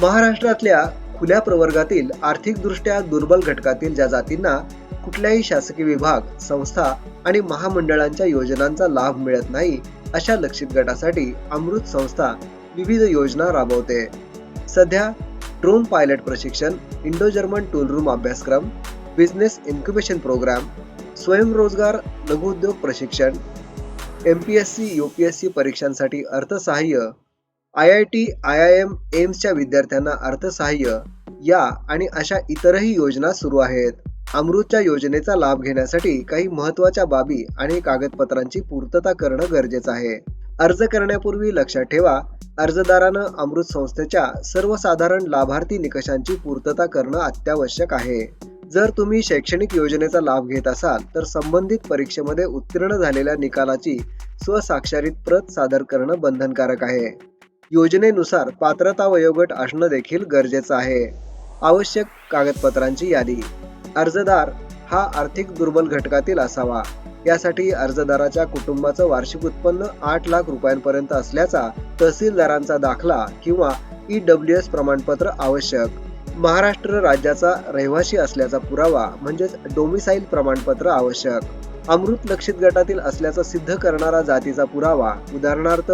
महाराष्ट्रातल्या खुल्या प्रवर्गातील आर्थिकदृष्ट्या दुर्बल घटकातील ज्या जातींना कुठल्याही शासकीय विभाग संस्था आणि महामंडळांच्या योजनांचा लाभ मिळत नाही अशा लक्षित गटासाठी अमृत संस्था विविध योजना राबवते. सध्या ड्रोन पायलट प्रशिक्षण इंडो जर्मन टूल रूम अभ्यासक्रम बिझनेस इन्क्युबेशन प्रोग्राम स्वयंरोजगार लघुउद्योग प्रशिक्षण M P S C U P S C परीक्षांसाठी अर्थसहाय्य I I T I I M एम्सच्या विद्यार्थ्यांना अर्थसहाय्य या आणि अशा इतरही योजना सुरू आहेत. अमृतच्या योजनेचा लाभ घेण्यासाठी काही महत्त्वाच्या बाबी आणि कागदपत्रांची पूर्तता करणं गरजेचं आहे. अर्ज करण्यापूर्वी लक्षात ठेवा अर्जदारानं अमृत संस्थेच्या सर्वसाधारण लाभार्थी निकषांची पूर्तता करणं अत्यावश्यक आहे. जर तुम्ही शैक्षणिक योजनेचा लाभ घेत असाल तर संबंधित परीक्षेमध्ये उत्तीर्ण झालेल्या निकालाची स्वसाक्षरित प्रत सादर करणं बंधनकारक आहे. योजनेनुसार पात्रता वयोगट असणं देखील गरजेचं आहे. आवश्यक कागदपत्रांची यादी. अर्जदार हा आर्थिक दुर्बल घटकातील असावा. यासाठी अर्जदाराच्या कुटुंबाचं वार्षिक उत्पन्न आठ लाख रुपयांपर्यंत असल्याचा तहसीलदारांचा दाखला किंवा ई डब्ल्यू एस प्रमाणपत्र आवश्यक. महाराष्ट्र राज्याचा रहिवासी असल्याचा पुरावा म्हणजेच डोमिसाईल प्रमाणपत्र आवश्यक. अमृत लक्षित गटातील असल्याचं सिद्ध करणारा जातीचा पुरावा उदाहरणार्थ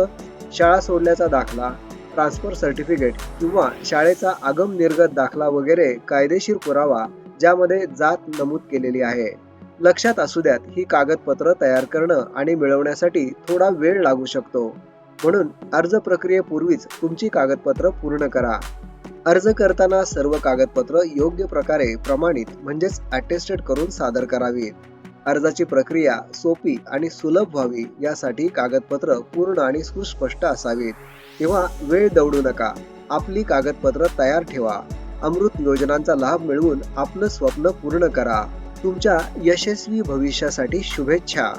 शाळा सोडल्याचा दाखला ट्रान्सफर सर्टिफिकेट किंवा शाळेचा आगम निर्गत दाखला वगैरे कायदेशीर पुरावा ज्यामध्ये जात नमूद केलेली आहे. लक्षात असू द्यात ही कागदपत्र तयार करणं आणि मिळवण्यासाठी थोडा वेळ लागू शकतो. म्हणून अर्ज प्रक्रियेपूर्वीच तुमची कागदपत्र पूर्ण करा. अर्ज करताना सर्व कागदपत्र योग्य प्रकारे प्रमाणित म्हणजेच अटेस्टेड करून सादर करावीत. अर्जाची प्रक्रिया सोपी आणि सुलभ व्हावी यासाठी कागदपत्र पूर्ण आणि सुस्पष्ट असावीत. तेव्हा वेळ दौडू नका. आपली कागदपत्र तयार ठेवा. अमृत योजनांचा लाभ मिळवून आपलं स्वप्न पूर्ण करा. तुमच्या यशस्वी भविष्यासाठी शुभेच्छा.